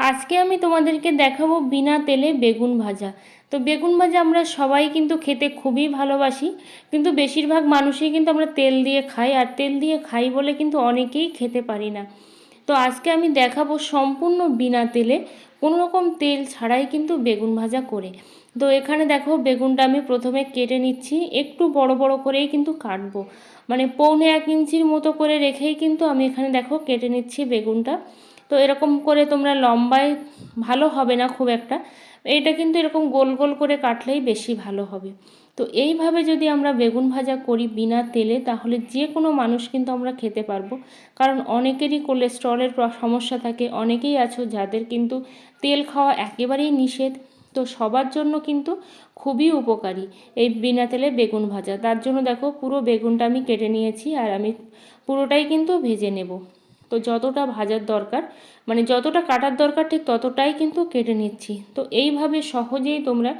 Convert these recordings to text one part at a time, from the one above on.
আজকে আমি তোমাদেরকে দেখাবো বিনা তেলে বেগুন ভাজা। তো বেগুন ভাজা আমরা সবাই কিন্তু খেতে খুবই ভালোবাসি, কিন্তু বেশিরভাগ মানুষই কিন্তু আমরা তেল দিয়ে খাই, আর তেল দিয়ে খাই বলে কিন্তু অনেকেই খেতে পারি না। তো আজকে আমি দেখাবো সম্পূর্ণ বিনা তেলে কোনো রকম তেল ছাড়াই কিন্তু বেগুন ভাজা করে। তো এখানে দেখো বেগুনটা আমি প্রথমে কেটে নিচ্ছি, একটু বড় বড় করেই কিন্তু কাটবো। মানে পৌনে এক ইঞ্চির মতো করে রেখেই কিন্তু আমি এখানে দেখো কেটে নিচ্ছি বেগুনটা। তো এরকম করে তোমরা লম্বায় ভালো হবে না খুব একটা। এইটা কিন্তু এরকম গোল গোল করে কাটলেই বেশি ভালো হবে। তো এইভাবে যদি আমরা বেগুন ভাজা করি বিনা তেলে, তাহলে যে কোনো মানুষ কিন্তু আমরা খেতে পারব। কারণ অনেকেরই কোলেস্ট্রলের সমস্যা থাকে, অনেকেই আছো যাদের কিন্তু তেল খাওয়া একেবারেই নিষেধ। তো সবার জন্য কিন্তু খুবই উপকারী এই বিনা তেলে বেগুন ভাজা। তার জন্য দেখো পুরো বেগুনটা আমি কেটে নিয়েছি আর আমি পুরোটাই কিন্তু ভেজে নেব। তো যতটা ভাজার দরকার মানে যতটা কাটার দরকার ঠিক ততটাই কিন্তু কেটে নিচ্ছি। তো এইভাবে সহজেই তোমরা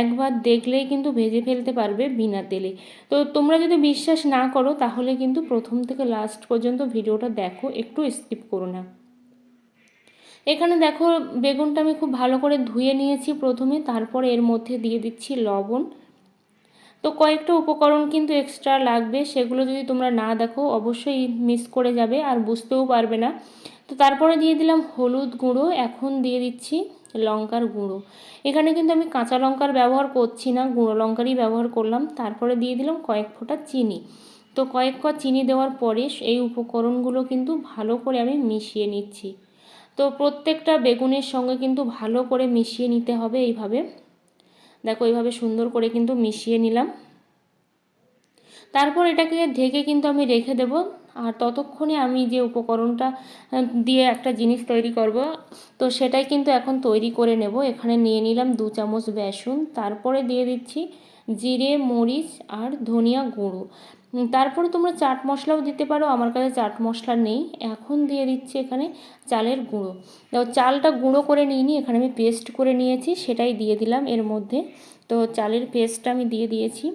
একবার দেখলেই কিন্তু ভেজে ফেলতে পারবে বিনা তেলে। তো তোমরা যদি বিশ্বাস না করো তাহলে কিন্তু প্রথম থেকে লাস্ট পর্যন্ত ভিডিওটা দেখো, একটু স্কিপ করো না। এখানে দেখো বেগুনটা আমি খুব ভালো করে ধুয়ে নিয়েছি প্রথমে, তারপরে এর মধ্যে দিয়ে দিচ্ছি লবণ। তো কয়েকটা উপকরণ কিন্তু এক্সট্রা লাগবে, সেগুলো যদি তোমরা না দেখো অবশ্যই মিস করে যাবে আর বুঝতেও পারবে না। তো তারপরে দিয়ে দিলাম হলুদ গুঁড়ো, এখন দিয়ে দিচ্ছি লঙ্কার গুঁড়ো। এখানে কিন্তু আমি কাঁচা লঙ্কার ব্যবহার করছি না, গুঁড়ো লঙ্কারই ব্যবহার করলাম। তারপরে দিয়ে দিলাম কয়েক ফোঁটা চিনি। তো কয়েক ক চিনি দেওয়ার পরে এই উপকরণগুলো কিন্তু ভালো করে আমি মিশিয়ে নিচ্ছি। তো প্রত্যেকটা বেগুনের সঙ্গে কিন্তু ভালো করে মিশিয়ে নিতে হবে এইভাবে। দেখো, এইভাবে সুন্দর করে কিন্তু মিশিয়ে নিলাম। তারপর এটাকে ঢেকে কিন্তু আমি রেখে দেব। আর ততক্ষণে আমি যে উপকরণটা দিয়ে একটা জিনিস তৈরি করব, তো সেটাই কিন্তু এখন তৈরি করে নেব। এখানে নিয়ে নিলাম দু চামচ বেসন। তারপরে দিয়ে দিচ্ছি জিরে, মরিচ আর ধনিয়া গুঁড়ো। তারপরে তোমরা চাট মশলাও দিতে পারো, আমার কাছে চাট মশলা নেই। এখন দিয়ে দিচ্ছি এখানে চালের গুঁড়ো। দেখো, চালটা গুঁড়ো করে নিইনি, এখানে আমি পেস্ট করে নিয়েছি, সেটাই দিয়ে দিলাম এর মধ্যে। তো চালের পেস্টটা আমি দিয়ে দিয়েছি,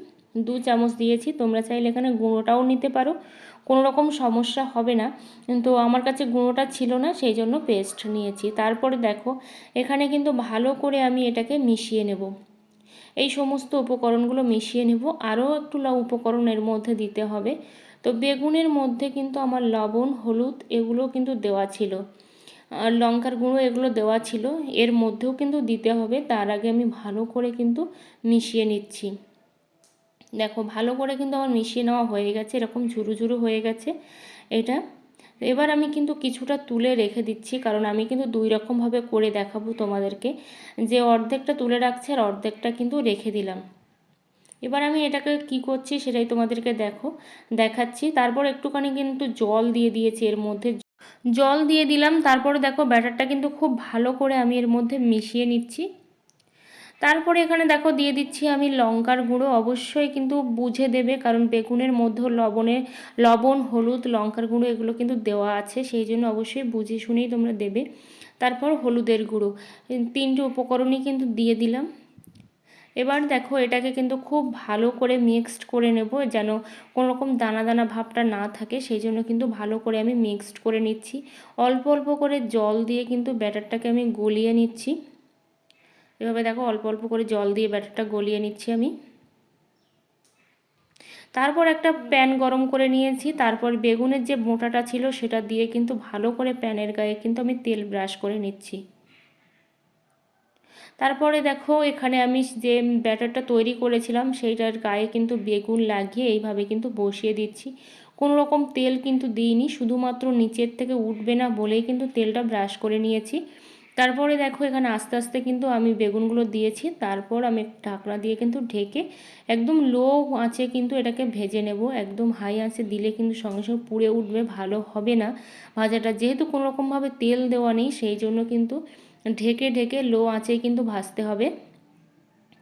দু চামচ দিয়েছি, তোমরা চাইলে এখানে গুঁড়োটাও নিতে পারো, কোনো রকম সমস্যা হবে না। কিন্তু আমার কাছে গুঁড়োটা ছিল না, সেই জন্য পেস্ট নিয়েছি। তারপরে দেখো, এখানে কিন্তু ভালো করে আমি এটাকে মিশিয়ে নেব। এই সমস্ত উপকরণগুলো মিশিয়ে নেব। আরও একটু উপকরণ এর মধ্যে দিতে হবে। তো বেগুনের মধ্যে কিন্তু আমার লবণ, হলুদ এগুলো কিন্তু দেওয়া ছিল। আর লঙ্কার গুঁড়ো এগুলো দেওয়া ছিল। এর মধ্যেও কিন্তু দিতে হবে। তার আগে আমি ভালো করে কিন্তু মিশিয়ে নিচ্ছি। দেখো, ভালো করে কিন্তু আমার মিশিয়ে নেওয়া হয়ে গেছে। এরকম ঝুরু ঝুরু হয়ে গেছে এটা। এবার আমি কিন্তু কিছুটা তুলে রেখে দিচ্ছি, কারণ আমি কিন্তু দুই রকমভাবে করে দেখাবো তোমাদেরকে। যে অর্ধেকটা তুলে রাখছি আর অর্ধেকটা কিন্তু রেখে দিলাম। এবার আমি এটাকে কি করছি সেটাই তোমাদেরকে দেখো, দেখাচ্ছি। তারপর একটুখানি কিন্তু জল দিয়ে দিয়েছি এর মধ্যে। জল দিয়ে দিলাম, তারপরে দেখো ব্যাটারটা কিন্তু খুব ভালো করে আমি এর মধ্যে মিশিয়ে নিচ্ছি। তারপরে এখানে দেখো দিয়ে দিচ্ছি আমি লঙ্কার গুঁড়ো। অবশ্যই কিন্তু বুঝে দেবে, কারণ বেগুনের মধ্যে লবণে লবণ, হলুদ, লঙ্কার গুঁড়ো এগুলো কিন্তু দেওয়া আছে, সেই জন্য অবশ্যই বুঝে শুনেই তোমরা দেবে। তারপর হলুদের গুঁড়ো। তিনটে উপকরণই কিন্তু দিয়ে দিলাম। এবার দেখো এটাকে কিন্তু খুব ভালো করে মিক্সড করে নেব, যেন কোনো রকম দানা দানা ভাবটা না থাকে, সেই জন্য কিন্তু ভালো করে আমি মিক্সড করে নিচ্ছি। অল্প অল্প করে জল দিয়ে কিন্তু ব্যাটারটাকে আমি গলিয়ে নিচ্ছি। এভাবে দেখো অল্প অল্প করে জল দিয়ে ব্যাটারটা গলিয়ে নিচ্ছি আমি। তারপর একটা প্যান গরম করে নিয়েছি। তারপর বেগুনের যে মোটাটা ছিল সেটা দিয়ে কিন্তু ভালো করে প্যানের গায়ে কিন্তু আমি তেল ব্রাশ করে নিচ্ছি। তারপরে দেখো এখানে আমি যে ব্যাটারটা তৈরি করেছিলাম সেইটার গায়ে কিন্তু বেগুন লাগিয়ে এইভাবে কিন্তু বসিয়ে দিচ্ছি। কোনো রকম তেল কিন্তু দিইনি, শুধুমাত্র নিচের থেকে উঠবে না বলেই কিন্তু তেলটা ব্রাশ করে নিয়েছি। তারপরে দেখো এখানে আস্তে আস্তে কিন্তু আমি বেগুনগুলো দিয়েছি, তারপর আমি ঢাকনা দিয়ে কিন্তু ঢেকে একদম লো আঁচে কিন্তু এটাকে ভেজে নেব। একদম হাই আঁচে দিলে কিন্তু সঙ্গে সঙ্গে পুড়ে উঠবে, ভালো হবে না। ভাজাটা যেহেতু কোনোরকমভাবে তেল দেওয়া নেই, সেই জন্য কিন্তু ঢেকে ঢেকে লো আঁচে কিন্তু ভাজতে হবে।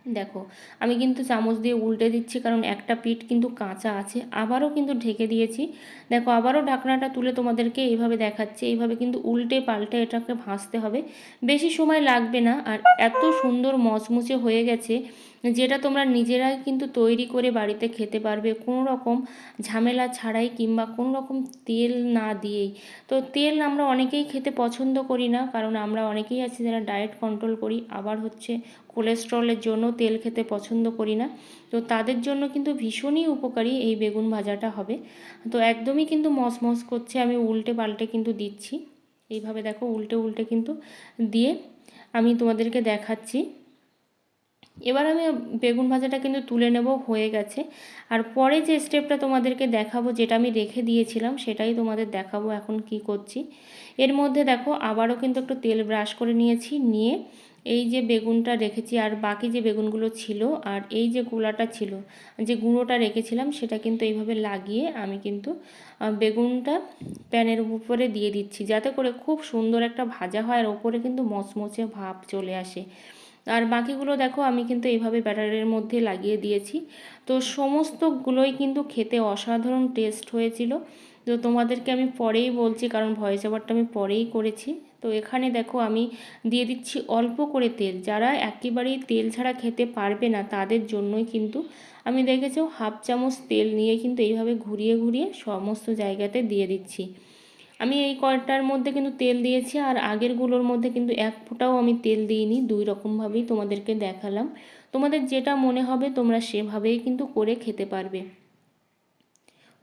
দেখো, আমি কিন্তু চামচ দিয়ে উল্টে দিচ্ছি কারণ একটা পিঠ কিন্তু কাঁচা আছে, আবারও কিন্তু ঢেকে দিয়েছি। দেখো, আবারও ঢাকনাটা তুলে তোমাদেরকে এইভাবে দেখাচ্ছি এইভাবে কিন্তু উল্টে পাল্টে এটাকে ভাজতে হবে। বেশি সময় লাগবে না, আর এত সুন্দর মচমুচে হয়ে গেছে যেটা তোমরা নিজেরাই কিন্তু তৈরি করে বাড়িতে খেতে পারবে। কোনো রকম ঝামেলা ছাড়াই কিংবা কোনো রকম তেল না দিয়েই। তো তেল আমরা অনেকেই খেতে পছন্দ করি না, কারণ আমরা অনেকেই আছি যারা ডায়েট কন্ট্রোল করি। আবার হচ্ছে কোলেস্ট্রলের জন্য তেল খেতে পছন্দ করি না। তো তাদের জন্য কিন্তু ভীষণই উপকারী এই বেগুন ভাজাটা হবে। তো একদমই কিন্তু মসমস করছে, আমি উল্টে পাল্টে কিন্তু দিচ্ছি। এইভাবে দেখো উল্টে উল্টে কিন্তু দিয়ে আমি তোমাদেরকে দেখাচ্ছি। এবার আমি বেগুন ভাজাটা কিন্তু তুলে নেব, হয়ে গেছে। আর পরে যে স্টেপটা তোমাদেরকে দেখাবো, যেটা আমি রেখে দিয়েছিলাম, সেটাই তোমাদের দেখাবো এখন কি করছি। এর মধ্যে দেখো, আবারও কিন্তু একটু তেল ব্রাশ করে নিয়েছি, নিয়ে এই যে বেগুনটা রেখেছি, আর বাকি যে বেগুনগুলো ছিল, আর এই যে গোলাটা ছিল, যে গুঁড়োটা রেখেছিলাম, সেটা কিন্তু এইভাবে লাগিয়ে আমি কিন্তু বেগুনটা প্যানের উপরে দিয়ে দিচ্ছি, যাতে করে খুব সুন্দর একটা ভাজা হয়, আর ওপরে কিন্তু মচমচে ভাব চলে আসে। আর বাকিগুলো দেখো আমি কিন্তু এইভাবে ব্যাটারের মধ্যে লাগিয়ে দিয়েছি। তো সমস্তগুলোই কিন্তু খেতে অসাধারণ টেস্ট হয়েছিল। তো তোমাদেরকে আমি পরেই বলছি, কারণ ভয়েস ওভারটা আমি পরেই করেছি। তো এখানে দেখো আমি দিয়ে দিচ্ছি অল্প করে তেল। যারা একেবারেই তেল ছাড়া খেতে পারবে না, তাদের জন্যই কিন্তু আমি দেখেছ হাফ চামচ তেল নিয়ে কিন্তু এইভাবে ঘুরিয়ে ঘুরিয়ে সমস্ত জায়গাতে দিয়ে দিচ্ছি। আমি এই কয়টার মধ্যে কিন্তু তেল দিয়েছি আর আগেরগুলোর মধ্যে কিন্তু এক ফোঁটাও আমি তেল দিইনি, দুই রকমভাবেই তোমাদেরকে দেখালাম। তোমাদের যেটা মনে হবে তোমরা সেভাবেই কিন্তু করে খেতে পারবে।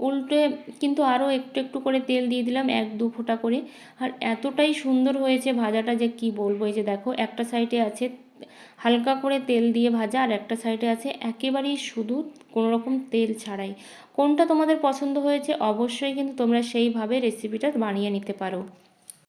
উল্টে কিন্তু আরও একটু একটু করে তেল দিয়ে দিলাম এক দু ফোঁটা করে। আর এতটাই সুন্দর হয়েছে ভাজাটা যে কি বলব, এই যে দেখো একটা সাইডে আছে হালকা করে তেল দিয়ে ভাজা, আর একটা সাইডে আছে একেবারেই শুধু কোনো রকম তেল ছাড়াই। কোনটা তোমাদের পছন্দ হয়েছে অবশ্যই কিন্তু তোমরা সেইভাবে রেসিপিটা বানিয়ে নিতে পারো।